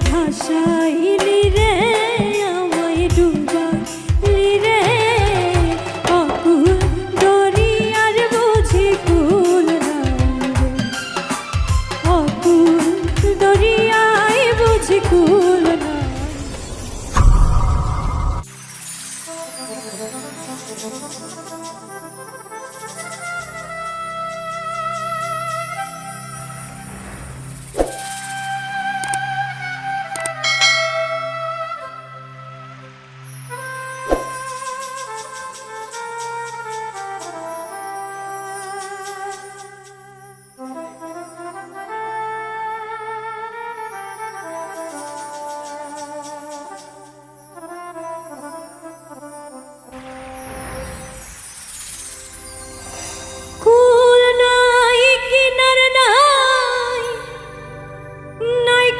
ভাষাইলে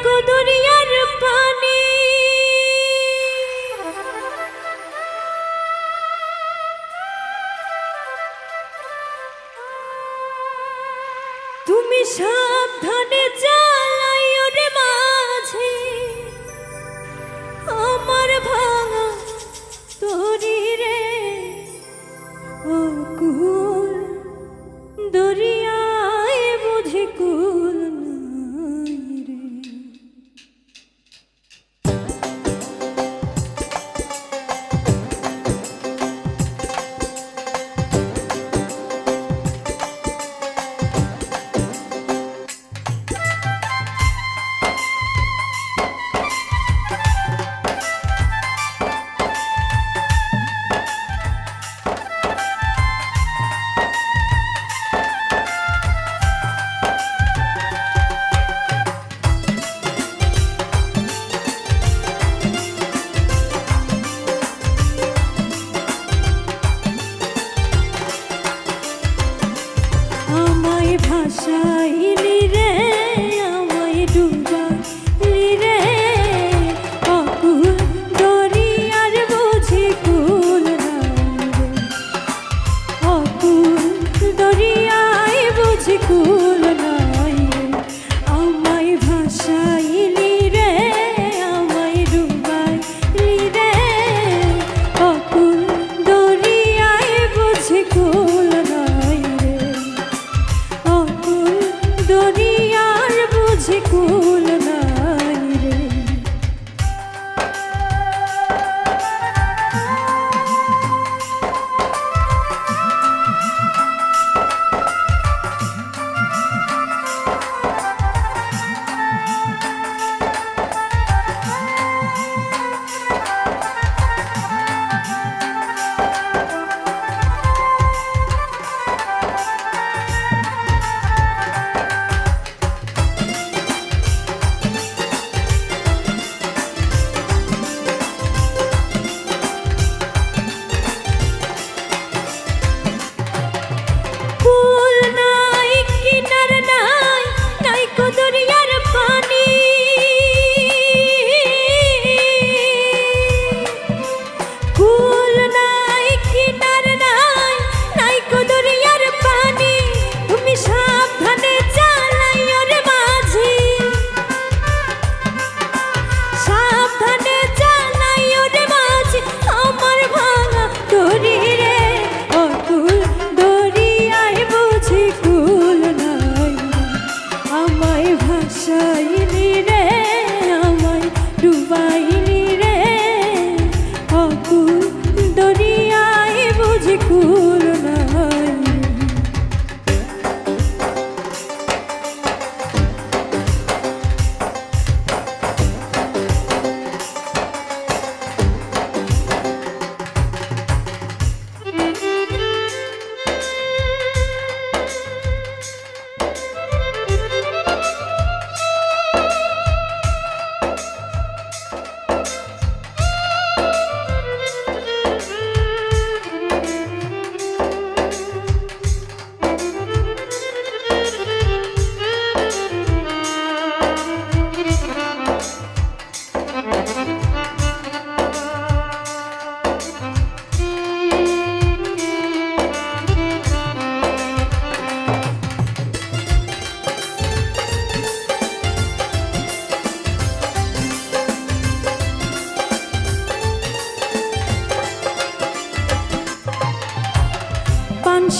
কদরিয়ার পানি। তুমি সাবধানে চালাই ওরে মাঝে। আমার ভাঙা তরি রে ও কুল দরিয়া। আশায় রে shine.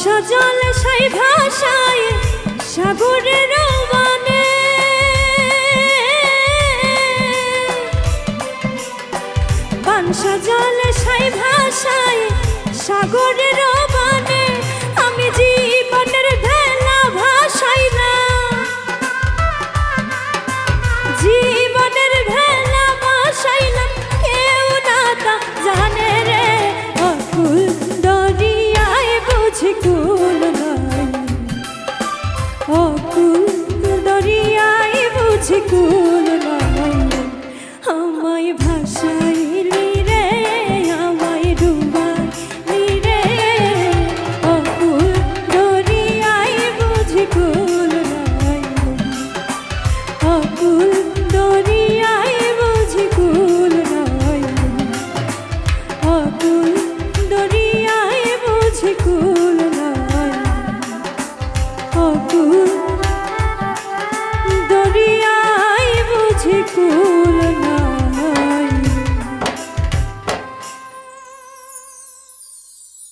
সজল সাই ভাষা aku